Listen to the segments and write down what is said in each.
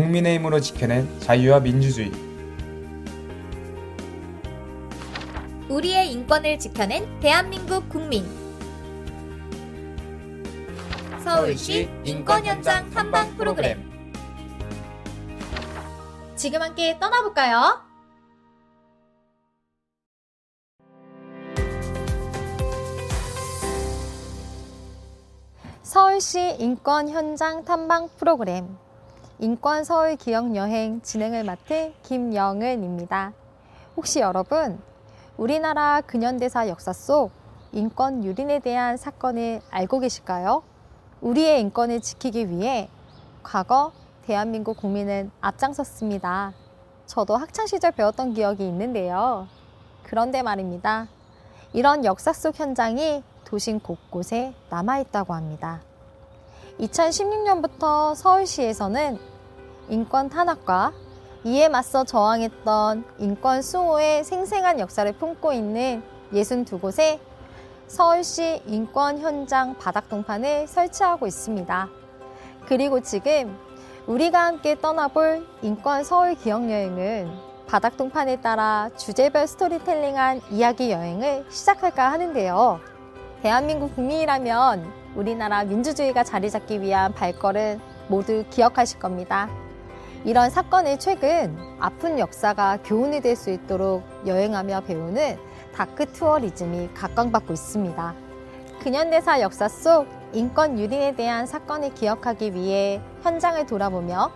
국민의힘으로 지켜낸 자유와 민주주의. 우리의 인권을 지켜낸 대한민국 국민. 서울시 인권 현장 탐방 프로그램. 지금 함께 떠나볼까요? 서울시 인권 현장 탐방 프로그램 인권 서울 기억 여행 진행을 맡은 김영은입니다. 혹시 여러분 우리나라 근현대사 역사 속 인권 유린에 대한 사건을 알고 계실까요? 우리의 인권을 지키기 위해 과거 대한민국 국민은 앞장섰습니다. 저도 학창 시절 배웠던 기억이 있는데요. 그런데 말입니다. 이런 역사 속 현장이 도심 곳곳에 남아있다고 합니다. 2016년부터 서울시에서는 인권 탄압과 이에 맞서 저항했던 인권 수호의 생생한 역사를 품고 있는 62곳에 서울시 인권 현장 바닥 동판을 설치하고 있습니다. 그리고 지금 우리가 함께 떠나볼 인권 서울 기억 여행은 바닥 동판에 따라 주제별 스토리텔링한 이야기 여행을 시작할까 하는데요. 대한민국 국민이라면 우리나라 민주주의가 자리 잡기 위한 발걸음 모두 기억하실 겁니다. 이런 사건을 최근 아픈 역사가 교훈이 될 수 있도록 여행하며 배우는 다크 투어리즘이 각광받고 있습니다. 근현대사 역사 속 인권 유린에 대한 사건을 기억하기 위해 현장을 돌아보며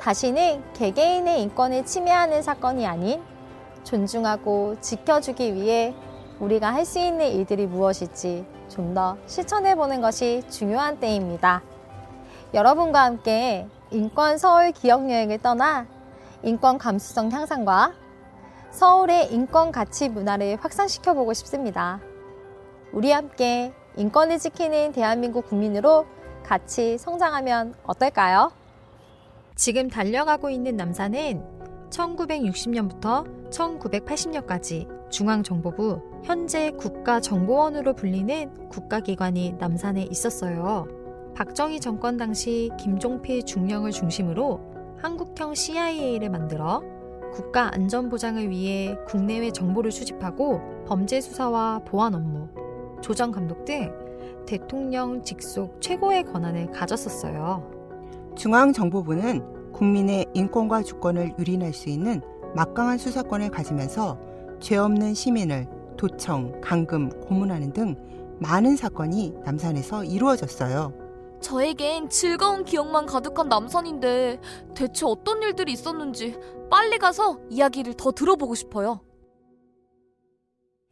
다시는 개개인의 인권을 침해하는 사건이 아닌 존중하고 지켜주기 위해 우리가 할 수 있는 일들이 무엇일지 좀 더 실천해 보는 것이 중요한 때입니다. 여러분과 함께 인권 서울 기억 여행을 떠나 인권 감수성 향상과 서울의 인권 가치 문화를 확산시켜 보고 싶습니다. 우리 함께 인권을 지키는 대한민국 국민으로 같이 성장하면 어떨까요? 지금 달려가고 있는 남산은 1960년부터 1980년까지 중앙정보부, 현재 국가정보원으로 불리는 국가기관이 남산에 있었어요. 박정희 정권 당시 김종필 중령을 중심으로 한국형 CIA를 만들어 국가 안전 보장을 위해 국내외 정보를 수집하고 범죄 수사와 보안 업무, 조정 감독 등 대통령 직속 최고의 권한을 가졌었어요. 중앙정보부는 국민의 인권과 주권을 유린할 수 있는 막강한 수사권을 가지면서 죄 없는 시민을 도청, 감금, 고문하는 등 많은 사건이 남산에서 이루어졌어요. 저에겐 즐거운 기억만 가득한 남산인데 대체 어떤 일들이 있었는지 빨리 가서 이야기를 더 들어보고 싶어요.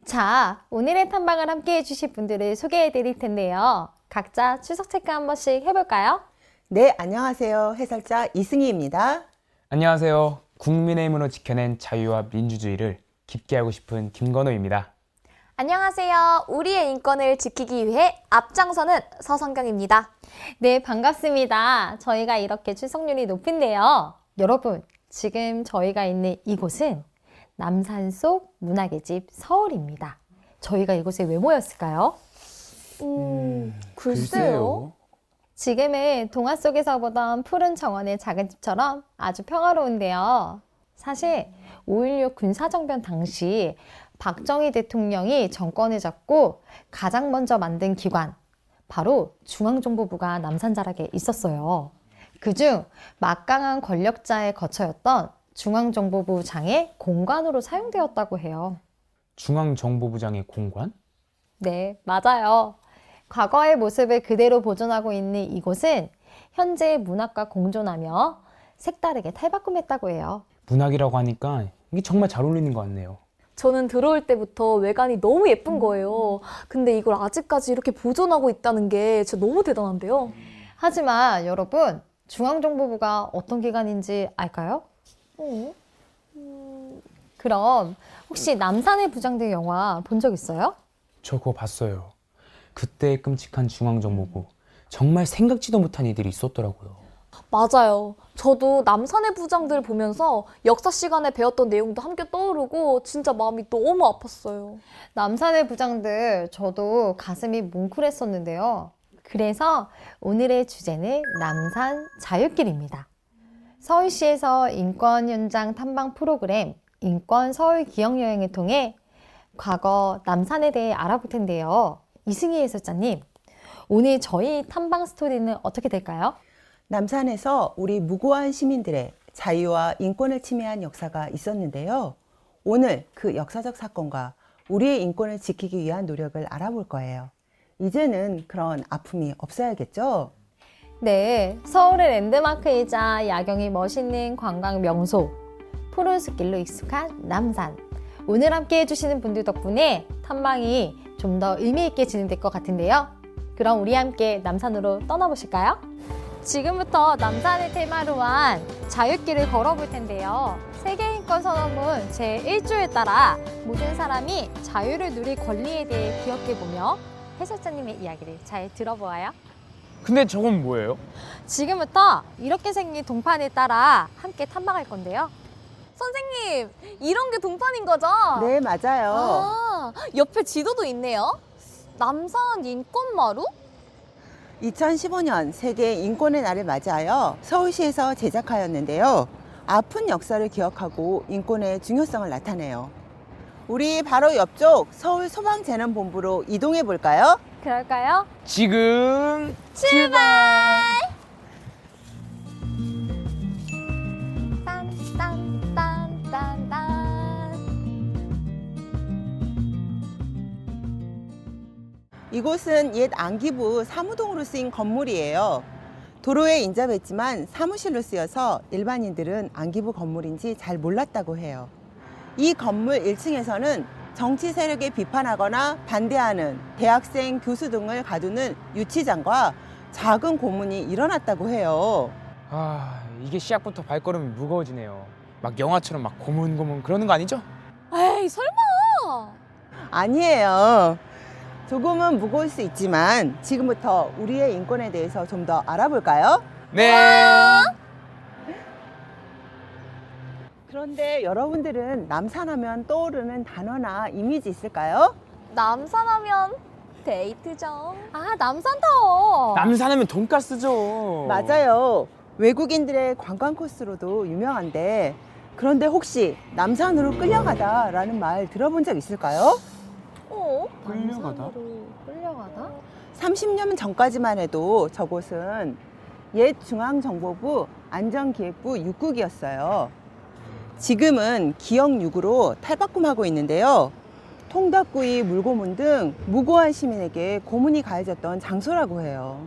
자, 오늘의 탐방을 함께 해주실 분들을 소개해 드릴 텐데요. 각자 추석 체크 한 번씩 해볼까요? 네, 안녕하세요. 해설자 이승희입니다. 안녕하세요. 국민의힘으로 지켜낸 자유와 민주주의를 깊게 알고 싶은 김건우입니다. 안녕하세요. 우리의 인권을 지키기 위해 앞장서는 서성경입니다. 네, 반갑습니다. 저희가 이렇게 출석률이 높은데요. 여러분, 지금 저희가 있는 이곳은 남산 속 문학의 집 서울입니다. 저희가 이곳에 왜 모였을까요? 음, 지금은 동화 속에서 보던 푸른 정원의 작은 집처럼 아주 평화로운데요. 사실 5.16 군사정변 당시 박정희 대통령이 정권을 잡고 가장 먼저 만든 기관, 바로 중앙정보부가 남산자락에 있었어요. 그중 막강한 권력자의 거처였던 중앙정보부장의 공관으로 사용되었다고 해요. 중앙정보부장의 공관? 네, 맞아요. 과거의 모습을 그대로 보존하고 있는 이곳은 현재의 문학과 공존하며 색다르게 탈바꿈했다고 해요. 문학이라고 하니까 이게 정말 잘 어울리는 것 같네요. 저는 들어올 때부터 외관이 너무 예쁜 거예요. 근데 이걸 아직까지 이렇게 보존하고 있다는 게 진짜 너무 대단한데요. 하지만 여러분, 중앙정보부가 어떤 기관인지 알까요? 음, 그럼 혹시 남산의 부장들 영화 본 적 있어요? 저 그거 봤어요. 그때 끔찍한 중앙정보부. 정말 생각지도 못한 일들이 있었더라고요. 맞아요. 저도 남산의 부장들 보면서 역사 시간에 배웠던 내용도 함께 떠오르고 진짜 마음이 너무 아팠어요. 남산의 부장들 저도 가슴이 뭉클했었는데요. 그래서 오늘의 주제는 남산 자유길입니다. 서울시에서 인권 현장 탐방 프로그램 인권 서울 기억 여행을 통해 과거 남산에 대해 알아볼 텐데요. 이승희 해설자님, 오늘 저희 탐방 스토리는 어떻게 될까요? 남산에서 우리 무고한 시민들의 자유와 인권을 침해한 역사가 있었는데요. 오늘 그 역사적 사건과 우리의 인권을 지키기 위한 노력을 알아볼 거예요. 이제는 그런 아픔이 없어야겠죠? 네, 서울의 랜드마크이자 야경이 멋있는 관광 명소, 푸른숲길로 익숙한 남산. 오늘 함께 해주시는 분들 덕분에 탐방이 좀 더 의미있게 진행될 것 같은데요. 그럼 우리 함께 남산으로 떠나보실까요? 지금부터 남산을 테마로 한 자유길을 걸어볼 텐데요. 세계인권 선언문 제1조에 따라 모든 사람이 자유를 누릴 권리에 대해 기억해보며 해설자님의 이야기를 잘 들어보아요. 근데 저건 뭐예요? 지금부터 이렇게 생긴 동판에 따라 함께 탐방할 건데요. 선생님, 이런 게 동판인 거죠? 네, 맞아요. 아, 옆에 지도도 있네요. 남산 인권마루? 2015년 세계 인권의 날을 맞이하여 서울시에서 제작하였는데요. 아픈 역사를 기억하고 인권의 중요성을 나타내요. 우리 바로 옆쪽 서울 소방재난본부로 이동해 볼까요? 그럴까요? 지금 딴딴 이곳은 옛 안기부 사무동으로 쓰인 건물이에요. 도로에 인접했지만 사무실로 쓰여서 일반인들은 안기부 건물인지 잘 몰랐다고 해요. 이 건물 1층에서는 정치 세력에 비판하거나 반대하는 대학생, 교수 등을 가두는 유치장과 작은 고문이 일어났다고 해요. 아 이게 시작부터 발걸음이 무거워지네요. 막 영화처럼 막 고문고문 그러는 거 아니죠? 에이, 설마! 아니에요. 조금은 무거울 수 있지만 지금부터 우리의 인권에 대해서 좀 더 알아볼까요? 네. 그런데 여러분들은 남산하면 떠오르는 단어나 이미지 있을까요? 남산하면 데이트죠. 아, 남산타워. 남산하면 돈가스죠. 맞아요. 외국인들의 관광 코스로도 유명한데 그런데 혹시 남산으로 끌려가다라는 말 들어본 적 있을까요? 어? 끌려가다. 끌려가다? 30년 전까지만 해도 저곳은 옛 중앙정보부 안전기획부 6국이었어요. 지금은 기억6으로 탈바꿈하고 있는데요. 통닭구이, 물고문 등 무고한 시민에게 고문이 가해졌던 장소라고 해요.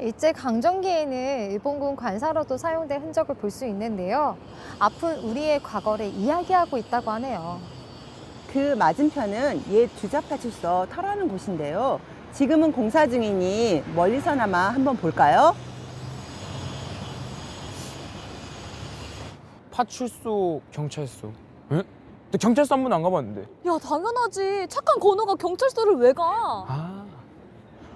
일제 강점기에는 일본군 관사로도 사용된 흔적을 볼 수 있는데요. 아픈 우리의 과거를 이야기하고 있다고 하네요. 그 맞은편은 옛 주자파출소 터라는 곳인데요. 지금은 공사 중이니 멀리서나마 한번 볼까요? 파출소, 경찰서. 에? 근데 경찰서 한 번도 안 가봤는데. 야, 당연하지. 착한 건우가 경찰서를 왜 가? 아.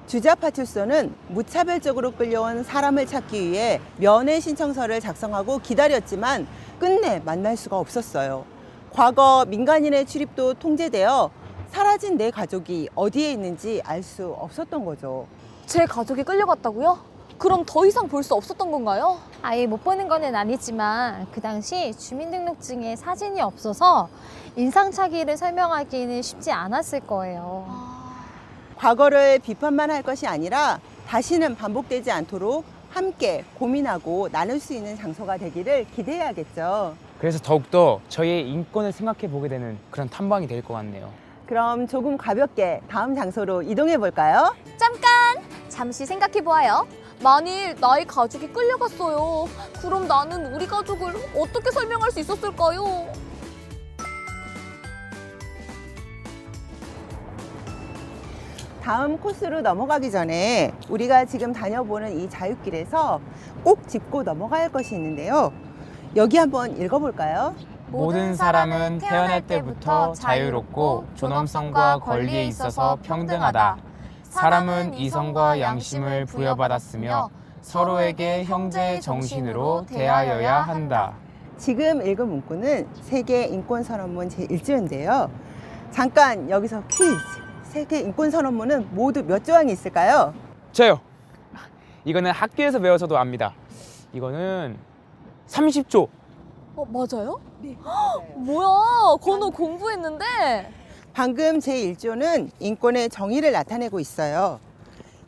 주자파출소는 무차별적으로 끌려온 사람을 찾기 위해 면회 신청서를 작성하고 기다렸지만 끝내 만날 수가 없었어요. 과거 민간인의 출입도 통제되어 사라진 내 가족이 어디에 있는지 알 수 없었던 거죠. 제 가족이 끌려갔다고요? 그럼 더 이상 볼 수 없었던 건가요? 아예 못 보는 거는 아니지만 그 당시 주민등록증에 사진이 없어서 인상착의를 설명하기는 쉽지 않았을 거예요. 과거를 비판만 할 것이 아니라 다시는 반복되지 않도록 함께 고민하고 나눌 수 있는 장소가 되기를 기대해야겠죠. 그래서 더욱더 저희의 인권을 생각해 보게 되는 그런 탐방이 될 것 같네요. 그럼 조금 가볍게 다음 장소로 이동해 볼까요? 잠깐! 잠시 생각해 보아요. 만일 나의 가족이 끌려갔어요. 그럼 나는 우리 가족을 어떻게 설명할 수 있었을까요? 다음 코스로 넘어가기 전에 우리가 지금 다녀보는 이 자유길에서 꼭 짚고 넘어가야 할 것이 있는데요. 여기 한번 읽어볼까요? 모든 사람은 태어날 때부터 자유롭고 존엄성과 권리에 있어서 평등하다. 사람은 이성과 양심을 부여받았으며 서로에게 형제의 정신으로 대하여야 한다. 지금 읽은 문구는 세계 인권 선언문 제1조인데요. 잠깐 여기서 퀴즈. 세계 인권 선언문은 모두 몇 조항이 있을까요? 저요. 이거는 학교에서 배워서도 압니다. 이거는 30조. 어, 맞아요? 네. 뭐야, 건우 공부했는데? 방금 제1조는 인권의 정의를 나타내고 있어요.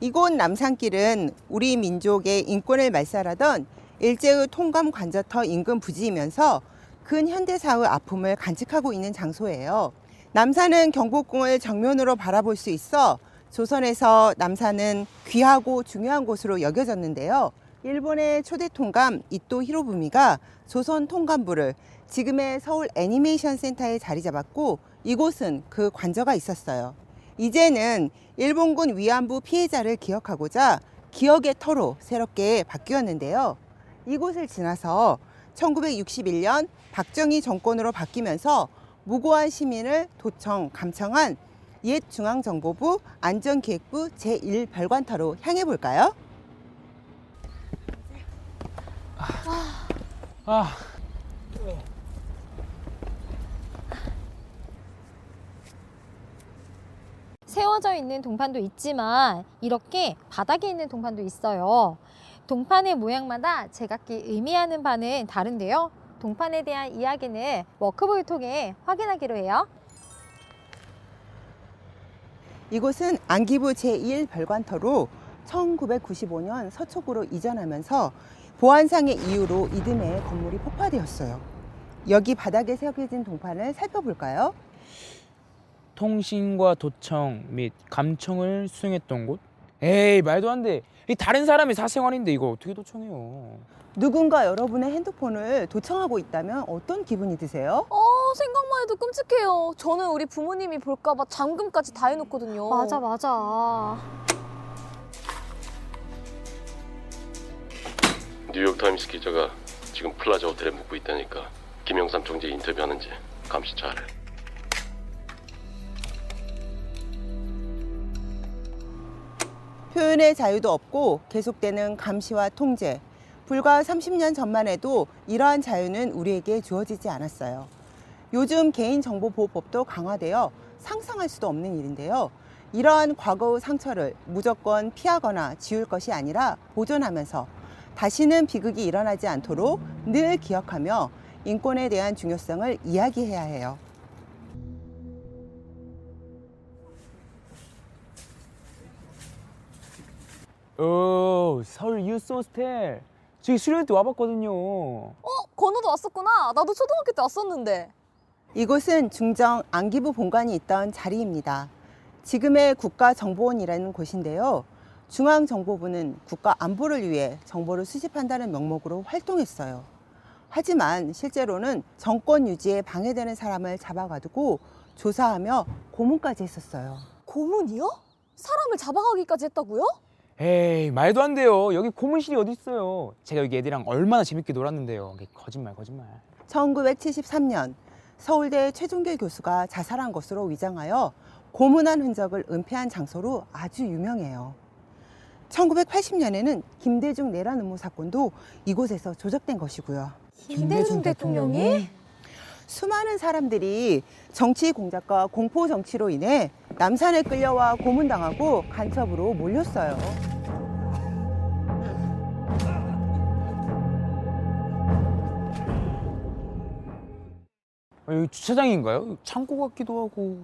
이곳 남산길은 우리 민족의 인권을 말살하던 일제의 통감 관저터 인근 부지이면서 근현대사의 아픔을 간직하고 있는 장소예요. 남산은 경복궁을 정면으로 바라볼 수 있어 조선에서 남산은 귀하고 중요한 곳으로 여겨졌는데요. 일본의 초대 통감 이토 히로부미가 조선 통감부를 지금의 서울 애니메이션 센터에 자리 잡았고 이곳은 그 관저가 있었어요. 이제는 일본군 위안부 피해자를 기억하고자 기억의 터로 새롭게 바뀌었는데요. 이곳을 지나서 1961년 박정희 정권으로 바뀌면서 무고한 시민을 도청, 감청한 옛 중앙정보부 안전기획부 제1 별관터로 향해 볼까요? 아, 세워져 있는 동판도 있지만 이렇게 바닥에 있는 동판도 있어요. 동판의 모양마다 제각기 의미하는 바는 다른데요. 동판에 대한 이야기는 워크북을 통해 확인하기로 해요. 이곳은 안기부 제1 별관터로 1995년 서초구로 이전하면서 보안상의 이유로 이듬해 건물이 폭파되었어요. 여기 바닥에 새겨진 동판을 살펴볼까요? 통신과 도청 및 감청을 수행했던 곳? 에이, 말도 안 돼. 이 다른 사람의 사생활인데 이거 어떻게 도청해요? 누군가 여러분의 핸드폰을 도청하고 있다면 어떤 기분이 드세요? 어, 생각만 해도 끔찍해요. 저는 우리 부모님이 볼까봐 잠금까지 다 해놓거든요. 맞아, 맞아. 뉴욕타임스 기자가 지금 플라자 호텔에 묵고 있다니까 김영삼 총재 인터뷰하는지 감시 잘해. 표현의 자유도 없고 계속되는 감시와 통제. 불과 30년 전만 해도 이러한 자유는 우리에게 주어지지 않았어요. 요즘 개인정보보호법도 강화되어 상상할 수도 없는 일인데요. 이러한 과거의 상처를 무조건 피하거나 지울 것이 아니라 보존하면서 다시는 비극이 일어나지 않도록 늘 기억하며 인권에 대한 중요성을 이야기해야 해요. 오, 서울 유스 호스텔. 저기 수련회 때 와봤거든요. 어, 건우도 왔었구나. 나도 초등학교 때 왔었는데. 이곳은 중정 안기부 본관이 있던 자리입니다. 지금의 국가정보원이라는 곳인데요. 중앙정보부는 국가 안보를 위해 정보를 수집한다는 명목으로 활동했어요. 하지만 실제로는 정권 유지에 방해되는 사람을 잡아가두고 조사하며 고문까지 했었어요. 고문이요? 사람을 잡아가기까지 했다고요? 에이, 말도 안 돼요. 여기 고문실이 어디 있어요? 제가 여기 애들이랑 얼마나 재밌게 놀았는데요. 거짓말, 거짓말. 1973년 서울대 최종길 교수가 자살한 것으로 위장하여 고문한 흔적을 은폐한 장소로 아주 유명해요. 1980년에는 김대중 내란 음모 사건도 이곳에서 조작된 것이고요. 김대중 대통령이? 수많은 사람들이 정치 공작과 공포 정치로 인해 남산에 끌려와 고문당하고 간첩으로 몰렸어요. 아, 여기 주차장인가요? 창고 같기도 하고.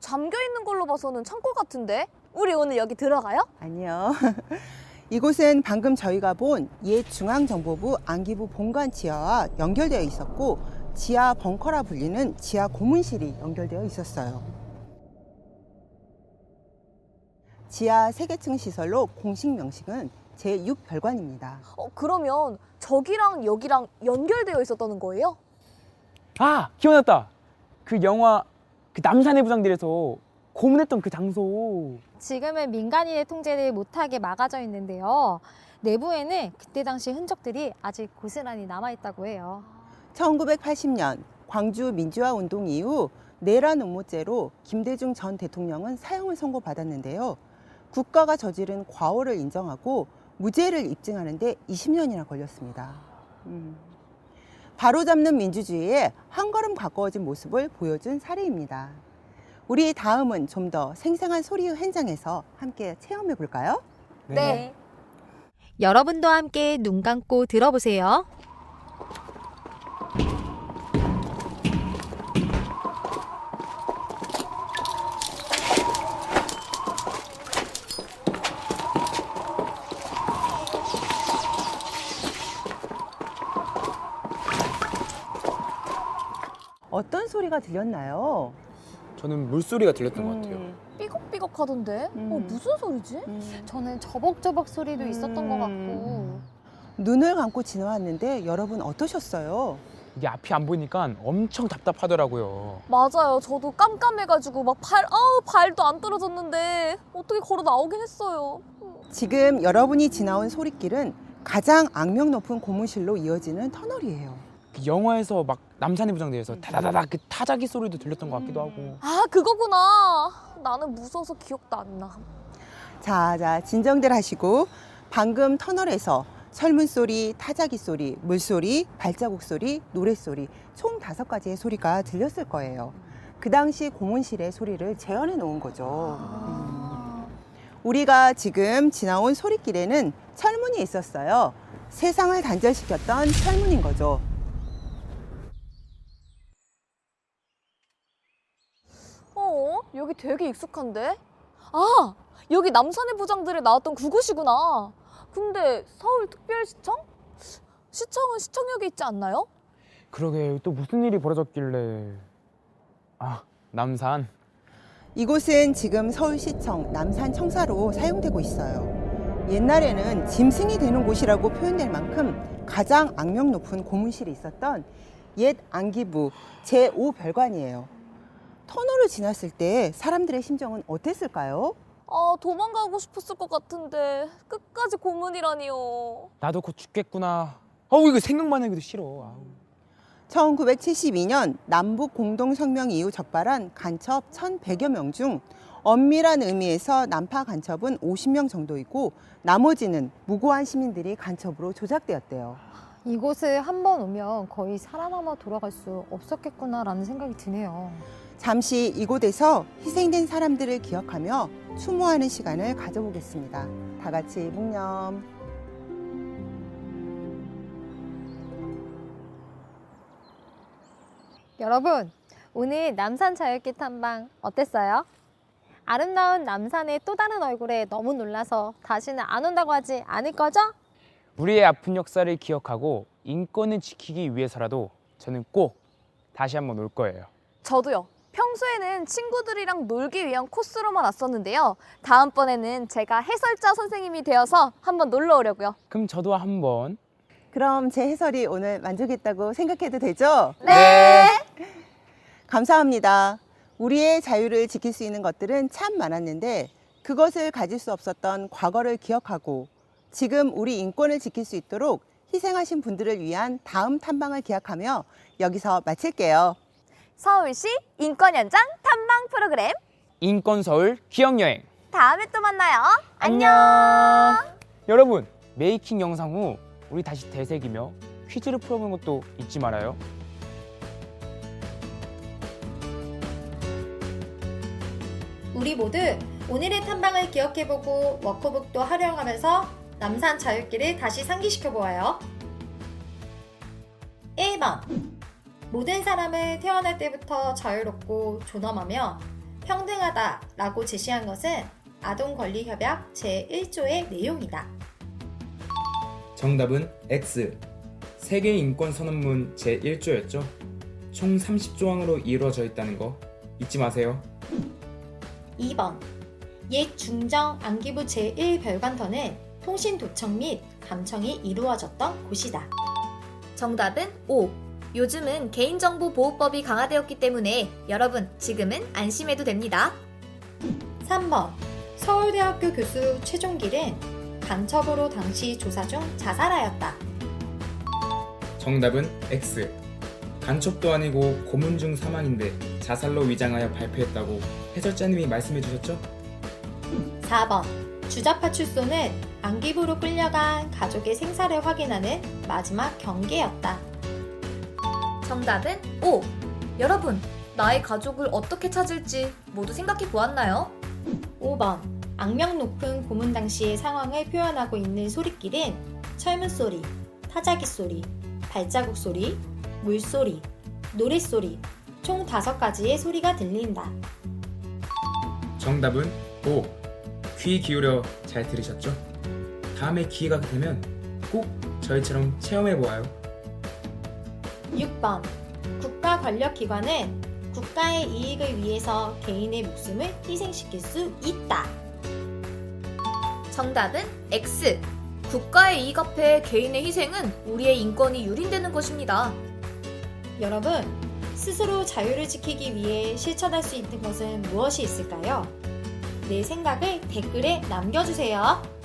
잠겨 있는 걸로 봐서는 창고 같은데. 우리 오늘 여기 들어가요? 아니요. 이곳은 방금 저희가 본 옛 중앙정보부 안기부 본관 지하와 연결되어 있었고 지하 벙커라 불리는 지하 고문실이 연결되어 있었어요. 지하 세개층 시설로 공식 명칭은 제6별관입니다. 어, 그러면 저기랑 여기랑 연결되어 있었다는 거예요? 아, 기억났다. 그 영화 그 남산의 부장들에서 고문했던 그 장소. 지금은 민간인의 통제를 못하게 막아져 있는데요. 내부에는 그때 당시 흔적들이 아직 고스란히 남아있다고 해요. 1980년 광주 민주화 운동 이후 내란 음모죄로 김대중 전 대통령은 사형을 선고받았는데요. 국가가 저지른 과오를 인정하고 무죄를 입증하는데 20년이나 걸렸습니다. 음. 바로잡는 민주주의에 한 걸음 가까워진 모습을 보여준 사례입니다. 우리 다음은 좀 더 생생한 소리의 현장에서 함께 체험해 볼까요? 여러분도 함께 눈 감고 들어보세요. 어떤 소리가 들렸나요? 저는 물소리가 들렸던 것 같아요. 음, 삐걱삐걱 하던데? 음. 어, 무슨 소리지? 음. 저는 저벅저벅 소리도 있었던 것 같고 음. 눈을 감고 지나왔는데 여러분 어떠셨어요? 이게 앞이 안 보이니까 엄청 답답하더라고요. 맞아요. 저도 깜깜해가지고 막 발, 아우, 발도 안 떨어졌는데 어떻게 걸어 나오긴 했어요. 지금 여러분이 지나온 소리길은 가장 악명 높은 고무실로 이어지는 터널이에요. 그 영화에서 막 남산의 부장대에서 다다다다 그 타자기 소리도 들렸던 것 같기도 하고. 아, 그거구나. 나는 무서워서 기억도 안 나. 자, 자, 진정들 하시고 방금 터널에서 설문 소리, 타자기 소리, 물소리, 발자국 소리, 노래 소리 총 다섯 가지의 소리가 들렸을 거예요. 그 당시 고문실의 소리를 재현해 놓은 거죠. 음. 우리가 지금 지나온 소리길에는 철문이 있었어요. 세상을 단절시켰던 철문인 거죠. 어? 여기 되게 익숙한데? 아! 여기 남산의 부장들에 나왔던 그곳이구나. 근데 서울특별시청? 시청은 시청역에 있지 않나요? 그러게 또 무슨 일이 벌어졌길래. 아 남산. 이곳은 지금 서울시청 남산청사로 사용되고 있어요. 옛날에는 짐승이 되는 곳이라고 표현될 만큼 가장 악명 높은 고문실이 있었던 옛 안기부 제5별관이에요. 터널을 지났을 때 사람들의 심정은 어땠을까요? 아, 도망가고 싶었을 것 같은데 끝까지 고문이라니요. 나도 곧 죽겠구나. 어우 이거 생각만 해도 싫어. 아우. 1972년 남북 공동성명 이후 적발한 간첩 1,100여 명 중 엄밀한 의미에서 난파 간첩은 50명 정도이고 나머지는 무고한 시민들이 간첩으로 조작되었대요. 이곳을 한번 오면 거의 살아남아 돌아갈 수 없었겠구나라는 생각이 드네요. 잠시 이곳에서 희생된 사람들을 기억하며 추모하는 시간을 가져보겠습니다. 다 같이 묵념. 여러분, 오늘 남산 자유길 탐방 어땠어요? 아름다운 남산의 또 다른 얼굴에 너무 놀라서 다시는 안 온다고 하지 않을 거죠? 우리의 아픈 역사를 기억하고 인권을 지키기 위해서라도 저는 꼭 다시 한번 올 거예요. 저도요. 평소에는 친구들이랑 놀기 위한 코스로만 왔었는데요. 다음번에는 제가 해설자 선생님이 되어서 한번 놀러 오려고요. 그럼 저도 한번. 그럼 제 해설이 오늘 만족했다고 생각해도 되죠? 네. 감사합니다. 우리의 자유를 지킬 수 있는 것들은 참 많았는데 그것을 가질 수 없었던 과거를 기억하고 지금 우리 인권을 지킬 수 있도록 희생하신 분들을 위한 다음 탐방을 기약하며 여기서 마칠게요. 서울시 인권 현장 탐방 프로그램 인권 서울 기억 여행. 다음에 또 만나요. 안녕. 여러분 메이킹 영상 후 우리 다시 되새기며 퀴즈를 풀어보는 것도 잊지 말아요. 우리 모두 오늘의 탐방을 기억해보고 워크북도 활용하면서 남산 자유길을 다시 상기시켜 보아요. 1번. 모든 사람을 태어날 때부터 자유롭고 존엄하며 평등하다 라고 제시한 것은 아동권리협약 제1조의 내용이다. 정답은 X. 세계 인권 선언문 제1조였죠. 총 30조항으로 이루어져 있다는 거 잊지 마세요. 2번. 옛 중정 안기부 제1별관터는 통신 도청 및 감청이 이루어졌던 곳이다. 정답은 O. 요즘은 개인정보 보호법이 강화되었기 때문에 여러분 지금은 안심해도 됩니다. 3번. 서울대학교 교수 최종길은 간첩으로 당시 조사 중 자살하였다. 정답은 X. 간첩도 아니고 고문 중 사망인데 자살로 위장하여 발표했다고 해설자님이 말씀해 주셨죠? 4번. 주자파출소는 안기부로 끌려간 가족의 생사를 확인하는 마지막 경계였다. 정답은 O. 여러분, 나의 가족을 어떻게 찾을지 모두 생각해 보았나요? 5번. 악명 높은 고문 당시의 상황을 표현하고 있는 소리길은 철문 소리, 타자기 소리, 발자국 소리, 물소리, 노랫소리, 총 다섯 가지의 소리가 들린다. 정답은 O. 귀 기울여 잘 들으셨죠? 다음에 기회가 되면 꼭 저희처럼 체험해 보아요. 6번. 국가 권력 기관은 국가의 이익을 위해서 개인의 목숨을 희생시킬 수 있다. 정답은 X. 국가의 이익 앞에 개인의 희생은 우리의 인권이 유린되는 것입니다. 여러분, 스스로 자유를 지키기 위해 실천할 수 있는 것은 무엇이 있을까요? 내 생각을 댓글에 남겨주세요.